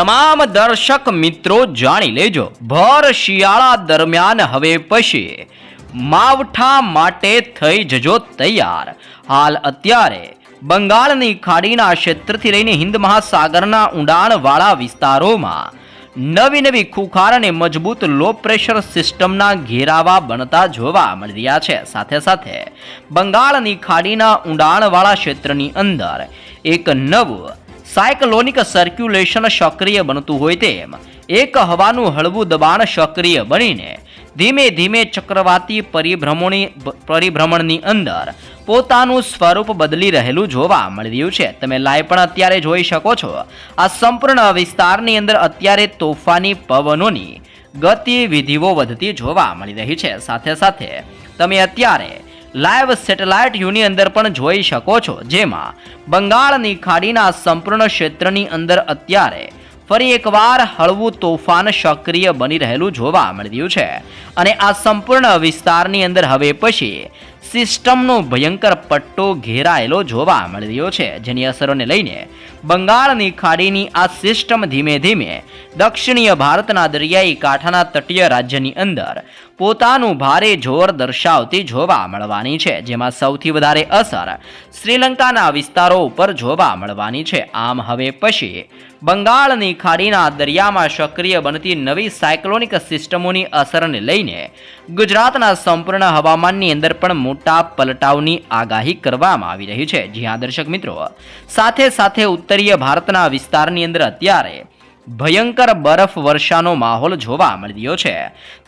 તમામ દર્શક મિત્રો જાણી લેજો. ભર શિયાળા દરમિયાન હવે પછી માવઠા માટે થઈ જજો તૈયાર. હાલ અત્યારે બંગાળની ખાડીના ક્ષેત્રથી લઈને હિન્દ મહાસાગરના ઊંડાણવાળા વિસ્તારોમાં નવી નવી ખુખાર અને મજબૂત લો પ્રેશર સિસ્ટમના ઘેરાવા બનતા જોવા મળી રહ્યા છે. સાથે સાથે બંગાળની ખાડીના ઊંડાણવાળા ક્ષેત્રની અંદર એક નવું સાયક્લોનિક સર્ક્યુલેશન સક્રિય બનતું હોય તેમ, એક હવાનું હળવું દબાણ સક્રિય બનીને ધીમે ધીમે ચક્રવાતી પરિભ્રમણી પરિભ્રમણની અંદર પોતાનું સ્વરૂપ બદલી રહેલું જોવા મળી રહ્યું છે. તમે લાઈવ પણ અત્યારે જોઈ શકો છો. આ સંપૂર્ણ વિસ્તારની અંદર અત્યારે તોફાની પવનોની ગતિવિધિઓ વધતી જોવા મળી રહી છે. સાથે સાથે તમે અત્યારે લાઈવ સેટેલાઇટ યુની અંદર પણ જોઈ શકો છો, જેમાં બંગાળની ખાડીના સંપૂર્ણ ક્ષેત્રની અંદર અત્યારે ફરી એકવાર હળવું તોફાન સક્રિય બની રહેલું જોવા મળી રહ્યું છે. અને આ સંપૂર્ણ વિસ્તારની અંદર હવે પછી સિસ્ટમનો ભયંકર પટ્ટો ઘેરાયેલો જોવા મળી રહ્યો છે, જેની અસરોને લઈને બંગાળની ખાડીની આ સિસ્ટમ ધીમે ધીમે દક્ષિણીય ભારતના દરિયાઈ કાંઠાના તટીય રાજ્યની અંદર પોતાનું ભારે જોર દર્શાવતી જોવા મળવાની છે, જેમાં સૌથી વધારે અસર શ્રીલંકાના વિસ્તારો ઉપર જોવા મળવાની છે. આમ હવે પછી બંગાળની ખાડીના દરિયામાં સક્રિય બનતી નવી સાયક્લોનિક સિસ્ટમોની અસરને લઈને ગુજરાતના સંપૂર્ણ હવામાનની અંદર પણ મોટા પલટાવની આગાહી કરવામાં આવી રહી છે. જ્યાં દર્શક મિત્રો. સાથે સાથે ઉત્તરીય ભારતના વિસ્તારની અંદર અત્યારે ભયંકર બરફ વર્ષાનો માહોલ જોવા મળી રહ્યો છે.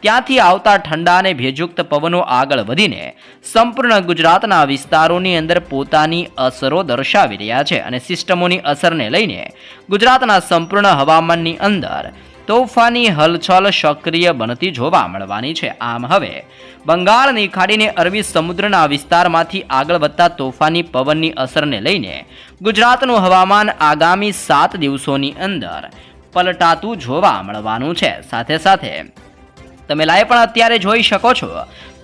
ત્યાંથી આવતા ઠંડા અને ભેજયુક્ત પવનો આગળ વધીને સંપૂર્ણ ગુજરાતના વિસ્તારોની અંદર પોતાની અસરો દર્શાવી રહ્યા છે અને સિસ્ટમોની અસરને લઈને ગુજરાતના સંપૂર્ણ હવામાનની અંદર તોફાની હલચલ સક્રિય બનતી જોવા મળવાની છે. આમ હવે બંગાળની ખાડીને અરબી સમુદ્રના વિસ્તારમાંથી આગળ વધતા તોફાની પવનની અસરને લઈને ગુજરાતનું હવામાન આગામી સાત દિવસોની અંદર પલટાતું જોવા મળવાનું છે. સાથે સાથે તમે લાઈવ પણ અત્યારે જોઈ શકો છો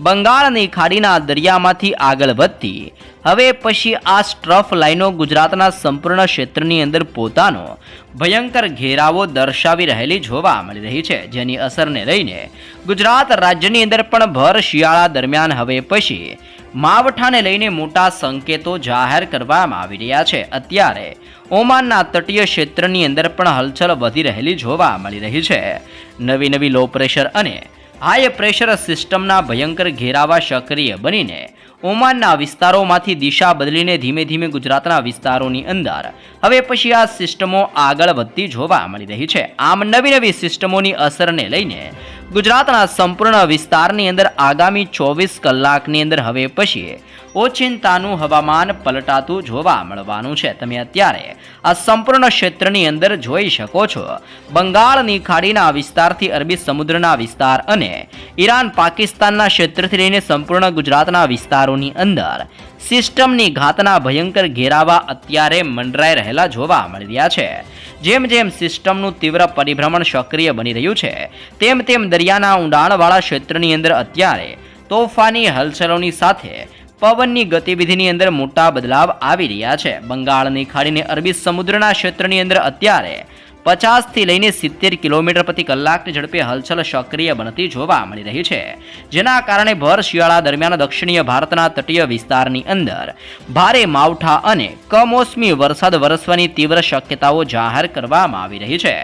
બંગાળની ખાડીના દરિયામાંથી આગળ વધતી. હવે પછી આ સ્ટ્રફ લાઈનો ગુજરાતના સંપૂર્ણ ક્ષેત્રની અંદર પોતાનો ભયંકર ઘેરાવો દર્શાવી રહેલી જોવા મળી રહી છે, જેની અસરને લઈને ગુજરાત રાજ્યની અંદર પણ ભર શિયાળા દરમિયાન હવે પછી માવઠાને લઈને મોટા સંકેતો જાહેર કરવામાં આવી રહ્યા છે. અત્યારે ઓમાનના તટીય ક્ષેત્રની અંદર પણ હલચલ વધી રહેલી જોવા મળી રહી છે. નવી નવી લો પ્રેશર અને હાઈ પ્રેશર સિસ્ટમના ભયંકર ઘેરાવા સક્રિય બનીને ઓમાનના વિસ્તારોમાંથી દિશા બદલીને ધીમે ધીમે ગુજરાતના વિસ્તારોની અંદર. હવે પછી આ સિસ્ટમો આગળ વધતી જોવા મળી રહી છે. આમ નવી નવી સિસ્ટમોની અસરને લઈને ગુજરાતના સંપૂર્ણ વિસ્તારની અંદર આગામી ચોવીસ કલાકની અંદર હવે પછી ઓચિંતાનું હવામાન પલટાતું જોવા મળવાનું છે. તમે અત્યારે આ સંપૂર્ણ ક્ષેત્રની અંદર જોઈ શકો છો. બંગાળની ખાડીના વિસ્તારથી અરબી સમુદ્રના વિસ્તાર અને ઈરાન પાકિસ્તાનના ક્ષેત્રથી લઈને સંપૂર્ણ ગુજરાતના વિસ્તારોની અંદર સિસ્ટમની ઘાતના ભયંકર ઘેરાવા અત્યારે મંડરાઈ રહેલા જોવા મળી રહ્યા છે. જેમ જેમ સિસ્ટમનું તીવ્ર પરિભ્રમણ સક્રિય બની રહ્યું છે, તેમ તેમ દરિયાના ઊંડાણવાળા ક્ષેત્રની અંદર અત્યારે તોફાની હલચલોની સાથે પવનની ગતિવિધિની અંદર મોટા બદલાવ આવી રહ્યા છે. બંગાળની ખાડીને અરબી સમુદ્રના ક્ષેત્રની અંદર અત્યારે પચાસથી લઈને સિત્તેર કિલોમીટર પ્રતિ કલાકની ઝડપે હલચલ સક્રિય બનતી જોવા મળી રહી છે. જેના કારણે ભર શિયાળા દરમિયાન દક્ષિણીય ભારતના તટીય વિસ્તારની અંદર ભારે માવઠા અને કમોસમી વરસાદ વરસવાની તીવ્ર શક્યતાઓ જાહેર કરવામાં આવી રહી છે.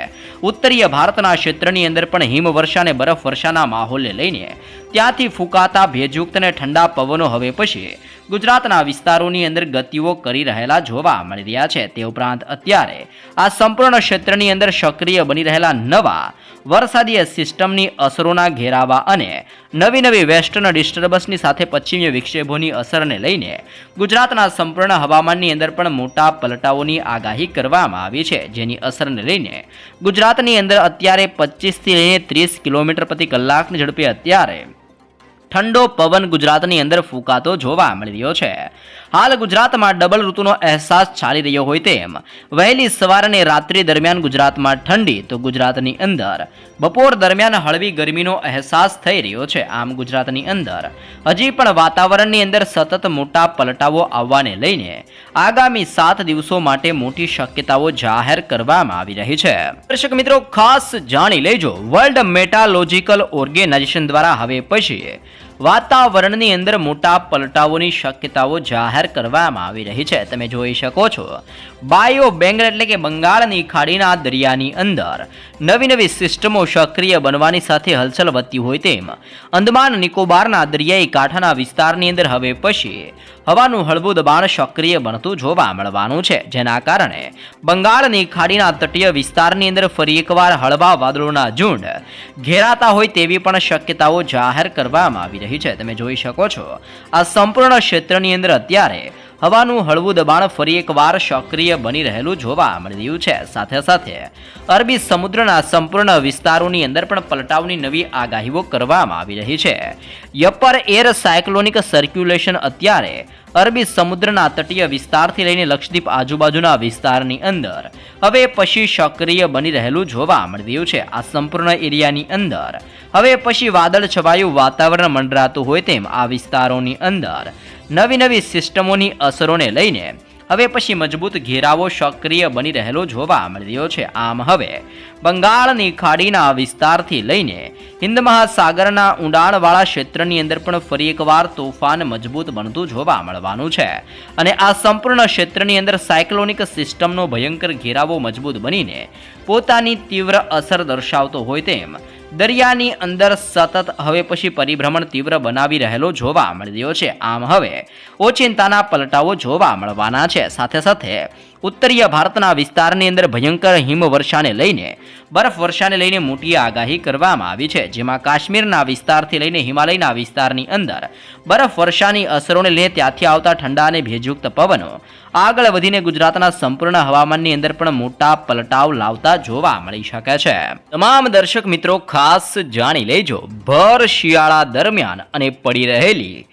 ઉત્તરીય ભારતના ક્ષેત્રની અંદર પણ હિમવર્ષા અને બરફવર્ષાના માહોલને લઈને ત્યાંથી ફૂંકાતા ભેજયુક્ત અને ઠંડા પવનો હવે પછી ગુજરાતના વિસ્તારોની અંદર ગતિઓ કરી રહેલા જોવા મળી રહ્યા છે. તે ઉપરાંત અત્યારે આ સંપૂર્ણ ક્ષેત્રની અંદર સક્રિય બની રહેલા નવા વરસાદીય સિસ્ટમની અસરોના ઘેરાવા અને નવી નવી વેસ્ટર્ન ડિસ્ટર્બન્સની સાથે પશ્ચિમીય વિક્ષેપોની અસરને લઈને ગુજરાતના સંપૂર્ણ હવામાનની અંદર પણ મોટા પલટાઓની આગાહી કરવામાં આવી છે. જેની અસરને લઈને ગુજરાતની અંદર અત્યારે પચીસથી લઈને ત્રીસ કિલોમીટર પ્રતિ કલાકની ઝડપે અત્યારે ઠંડો પવન ગુજરાતની અંદર ફૂંકાતો જોવા મળી રહ્યો છે. હાલ ગુજરાતમાં ડબલ ઋતુનો અહેસાસ ચાલી રહ્યો હોય તેમ, વહેલી સવાર અને રાત્રિ દરમિયાન ગુજરાતમાં ઠંડી, તો ગુજરાતની અંદર. બપોર દરમિયાન હળવી ગરમીનો અહેસાસ થઈ રહ્યો છે. આમ ગુજરાતની અંદર હજી પણ વાતાવરણની અંદર સતત મોટા પલટાવો આવવાને લઈને આગામી સાત દિવસો માટે મોટી શક્યતાઓ જાહેર કરવામાં આવી રહી છે. દર્શક મિત્રો, ખાસ જાણી લેજો. વર્લ્ડ મેટાલોજિકલ ઓર્ગેનાઇઝેશન દ્વારા હવે પછી વાતાવરણની અંદર મોટા પલટાવોની શક્યતાઓ જાહેર કરવામાં આવી રહી છે. તમે જોઈ શકો છો. બાયો બેંગલ એટલે કે બંગાળની ખાડીના દરિયાની અંદર નવી નવી સિસ્ટમો સક્રિય બનવાની સાથે હલચલ વધતી હોય તેમ અંદમાન નિકોબારના દરિયાઈ કાંઠાના વિસ્તારની અંદર હવે પછી હવાનું હળવું દબાણ સક્રિય બનતું જોવા મળવાનું છે. જેના કારણે બંગાળની ખાડીના તટીય વિસ્તારની અંદર ફરી એકવાર હળવા વાદળોના ઝુંડ ઘેરાતા હોય તેવી પણ શક્યતાઓ જાહેર કરવામાં આવી રહી છે. તમે જોઈ શકો છો, આ સંપૂર્ણ ક્ષેત્રની અંદર અત્યારે હવાનું હળવું દબાણ ફરી એકવાર સક્રિય બની રહેલું જોવા મળી રહ્યું છે. સાથે સાથે અરબી સમુદ્રના સંપૂર્ણ વિસ્તારોની અંદર પણ પલટાવની નવી આગાહીઓ કરવામાં આવી રહી છે. યપર એર સાયક્લોનિક સર્ક્યુલેશન અત્યારે અરબી સમુદ્રના તટીય વિસ્તારથી લઈને લક્ષદ્વીપ આજુબાજુના વિસ્તારની અંદર. હવે પછી સક્રિય બની રહેલું જોવા મળી રહ્યું છે. આ સંપૂર્ણ એરિયાની અંદર. હવે પછી વાદળ છવાયું વાતાવરણ મંડરાતું હોય તેમ આ વિસ્તારોની અંદર. નવી નવી સિસ્ટમોની અસરોને લઈને હવે પછી મજબૂત ઘેરાવો સક્રિય બની રહેલો જોવા મળી રહ્યો છે. આમ હવે બંગાળની ખાડીના વિસ્તારથી લઈને હિન્દ મહાસાગરના ઊંડાણવાળા ક્ષેત્રની અંદર પણ ફરી એકવાર તોફાન મજબૂત બનતું જોવા મળવાનું છે. અને આ સંપૂર્ણ ક્ષેત્રની અંદર સાયક્લોનિક સિસ્ટમનો ભયંકર ઘેરાવો મજબૂત બનીને પોતાની તીવ્ર અસર દર્શાવતો હોય તેમ દરિયાની અંદર સતત હવે પછી પરિભ્રમણ તીવ્ર બનાવી રહેલો જોવા મળી રહ્યો છે. આમ હવે ઓચિંતાના પલટાઓ જોવા મળવાના છે. સાથે સાથે ઉત્તરીય ભારતના વિસ્તારની અંદર ભયંકર હિમવર્ષાને લઈને બરફવર્ષાને લઈને મોટી આગાહી કરવામાં આવી છે. જેમાં કાશ્મીરના વિસ્તારથી લઈને હિમાલયના વિસ્તારની અંદર બરફવર્ષાની અસરોને લઈને ત્યાંથી આવતા ઠંડા અને ભેજયુક્ત પવનો આગળ વધીને ગુજરાતના સંપૂર્ણ હવામાનની અંદર પણ મોટા પલટાવ લાવતા જોવા મળી શકે છે. તમામ દર્શક મિત્રો ખાસ જાણી લેજો, ભર શિયાળા દરમિયાન અને પડી રહેલી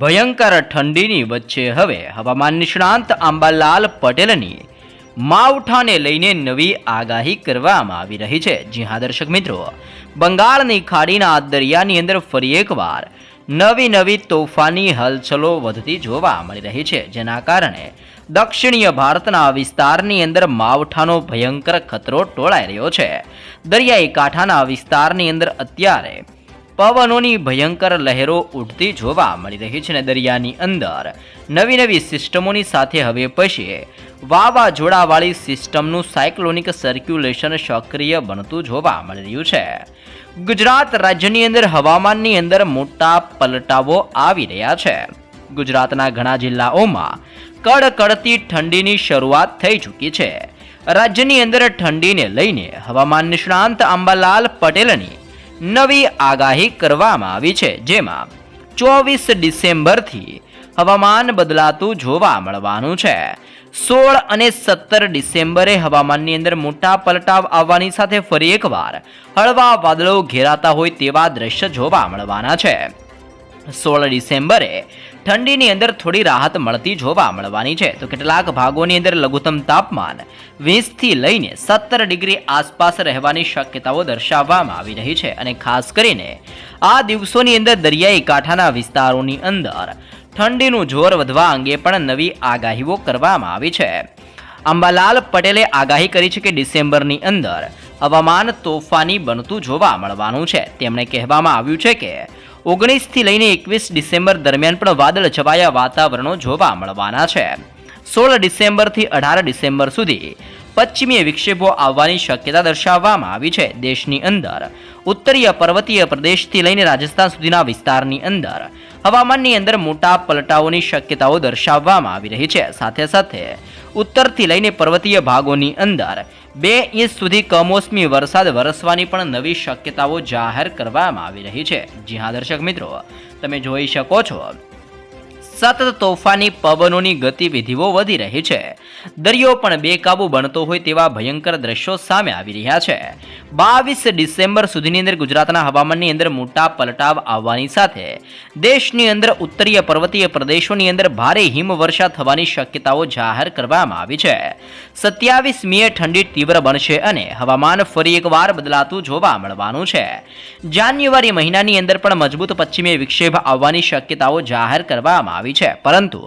ભયંકર ઠંડીની વચ્ચે હવે હવામાન નિષ્ણાંત આંબાલાલ પટેલની માવઠાને લઈને નવી આગાહી કરવામાં આવી રહી છે. જી હા, દર્શક મિત્રો. બંગાળની ખાડીના દરિયાની અંદર ફરી એકવાર નવી નવી તોફાની હલચલો વધતી જોવા મળી રહી છે, જેના કારણે દક્ષિણીય ભારતના વિસ્તારની અંદર માવઠાનો ભયંકર ખતરો ટોળાઈ રહ્યો છે. દરિયાઈ કાંઠાના વિસ્તારની અંદર અત્યારે પવનોની ભયંકર લહેરો ઉઠતી જોવા મળી રહી છે ને દરિયાની અંદર. નવી નવી સિસ્ટમોની સાથે હવે પછી વાવાઝોડાવાળી સિસ્ટમનું સાયક્લોનિક સર્ક્યુલેશન સક્રિય બનતું જોવા મળી રહ્યું છે. ગુજરાત રાજ્યની અંદર હવામાનની અંદર મોટા પલટાવો આવી રહ્યા છે. ગુજરાતના ઘણા જિલ્લાઓમાં કડકડતી ઠંડીની શરૂઆત થઈ ચૂકી છે. રાજ્યની અંદર ઠંડીને લઈને હવામાન નિષ્ણાંત આંબાલાલ પટેલની નવી આગાહી કરવામાં આવી છે, જેમાં ચોવીસ ડિસેમ્બરથી હવામાન બદલાતું જોવા મળવાનું છે. સોળ અને સત્તર ડિસેમ્બરે હવામાનની અંદર મોટા પલટાવ આવવાની સાથે ફરી એકવાર હળવા વાદળો ઘેરાતા હોય તેવા દ્રશ્ય જોવા મળવાના છે. સોળ ડિસેમ્બરે ઠંડીની અંદર થોડી રાહત મળતી જોવા મળવાની છે. તો કેટલાક ભાગોની અંદર લઘુત્તમ તાપમાન વીસથી લઈને સત્તર ડિગ્રી આસપાસ રહેવાની શક્યતાઓ દર્શાવવામાં આવી રહી છે અને ખાસ કરીને આ દિવસોની અંદર દરિયાઈ કાંઠાના વિસ્તારોની અંદર ઠંડીનું જોર વધવા અંગે પણ નવી આગાહીઓ કરવામાં આવી છે. અંબાલાલ પટેલે આગાહી કરી છે કે ડિસેમ્બરની અંદર હવામાન તોફાની બનતું જોવા મળવાનું છે. તેમણે કહેવામાં આવ્યું છે કે ઓગણીસથી લઈને એકવીસ ડિસેમ્બર દરમિયાન પણ વાદળ છવાયા વાતાવરણો જોવા મળવાના છે. સોળ ડિસેમ્બરથી અઢાર ડિસેમ્બર સુધી પશ્ચિમીય વિક્ષેપો આવવાની શક્યતા દર્શાવવામાં આવી છે દેશની અંદર. ઉત્તરીય પર્વતીય પ્રદેશથી લઈને રાજસ્થાન સુધીના વિસ્તારની અંદર હવામાનની અંદર મોટા પલટાઓની શક્યતાઓ દર્શાવવામાં આવી રહી છે. સાથે સાથે ઉત્તરથી લઈને પર્વતીય ભાગોની અંદર બે ઇંચ સુધી કમોસમી વરસાદ વરસવાની પણ નવી શક્યતાઓ જાહેર કરવામાં આવી રહી છે. જી હા, દર્શક મિત્રો, તમે જોઈ શકો છો સતત તોફાની પવનોની ગતિવિધિઓ વધી રહી છે. દરિયો પણ બેકાબુ બનતો હોય તેવા ભયંકર દ્રશ્યો સામે આવી રહ્યા છે. બાવીસ ડિસેમ્બર સુધીની અંદર ગુજરાતના હવામાનની અંદર મોટા પલટાવ આવવાની સાથે દેશની અંદર ઉત્તરીય પર્વતીય પ્રદેશોની અંદર ભારે હિમવર્ષા થવાની શક્યતાઓ જાહેર કરવામાં આવી છે. સત્યાવીસ મીએ ઠંડી તીવ્ર બનશે અને હવામાન ફરી એકવાર બદલાતું જોવા મળવાનું છે. જાન્યુઆરી મહિનાની અંદર પણ મજબૂત પશ્ચિમી વિક્ષેપ આવવાની શક્યતાઓ જાહેર કરવામાં આવી છે. પરંતુ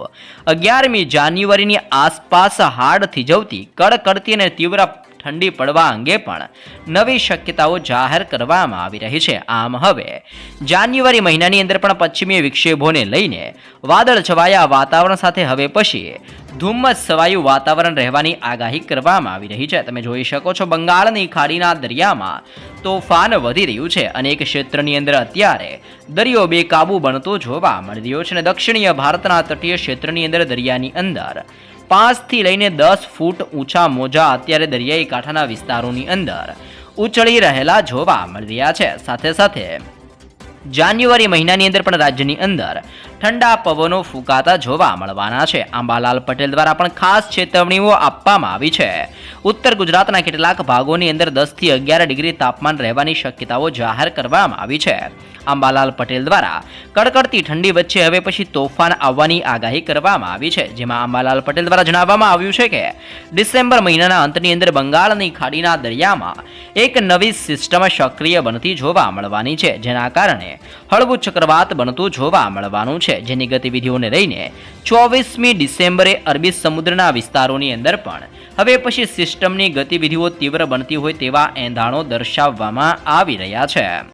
અગિયારમી જાન્યુઆરીની આસપાસ હાડ થીજવતી કડકડતી અને તીવ્ર ઠંડી પડવા અંગે પણ નવી શક્યતાઓ જાહેર કરવામાં આવી રહી છે. આમ હવે જાન્યુઆરી મહિનાની અંદર પણ પશ્ચિમી વિક્ષેપોને લઈને વાદળ છવાયા વાતાવરણ સાથે હવે પછી ધુમ્મસ છવાયું વાતાવરણ રહેવાની આગાહી કરવામાં આવી રહી છે. તમે જોઈ શકો છો બંગાળની ખાડીના દરિયામાં તોફાન વધી રહ્યું છે. અનેક ક્ષેત્રની અંદર અત્યારે દરિયો બેકાબુ બનતો જોવા મળી રહ્યો છે અને દક્ષિણીય ભારતના તટીય ક્ષેત્રની અંદર દરિયાની અંદર પાંચથી લઈને દસ ફૂટ ઊંચા મોજા અત્યારે દરિયાઈ કાંઠાના વિસ્તારોની અંદર ઉચળી રહેલા જોવા મળી રહ્યા છે. સાથે સાથે જાન્યુઆરી મહિનાની અંદર પણ રાજ્યની અંદર ઠંડા પવનો ફૂંકાતા જોવા મળવાના છે. આંબાલાલ પટેલ દ્વારા પણ ખાસ ચેતવણીઓ આપવામાં આવી છે. ઉત્તર ગુજરાતના કેટલાક ભાગોની અંદર દસથી અગિયાર ડિગ્રી તાપમાન રહેવાની શક્યતાઓ જાહેર કરવામાં આવી છે. આંબાલાલ પટેલ દ્વારા કડકડતી ઠંડી વચ્ચે હવે પછી તોફાન આવવાની આગાહી કરવામાં આવી છે. જેમાં આંબાલાલ પટેલ દ્વારા જણાવવામાં આવ્યું છે કે, ડિસેમ્બર મહિનાના અંતની અંદર બંગાળની ખાડીના દરિયામાં એક નવી સિસ્ટમ સક્રિય બનતી જોવા મળવાની છે. જેના કારણે હળવું ચક્રવાત બનતું જોવા મળવાનું છે, જેની ગતિવિધિઓને લઈને ચોવીસમી ડિસેમ્બરે અરબી સમુદ્રના વિસ્તારોની અંદર પણ. હવે પછી સિસ્ટમની ગતિવિધિઓ તીવ્ર બનતી હોય તેવા એંધાણો દર્શાવવામાં આવી રહ્યા છે.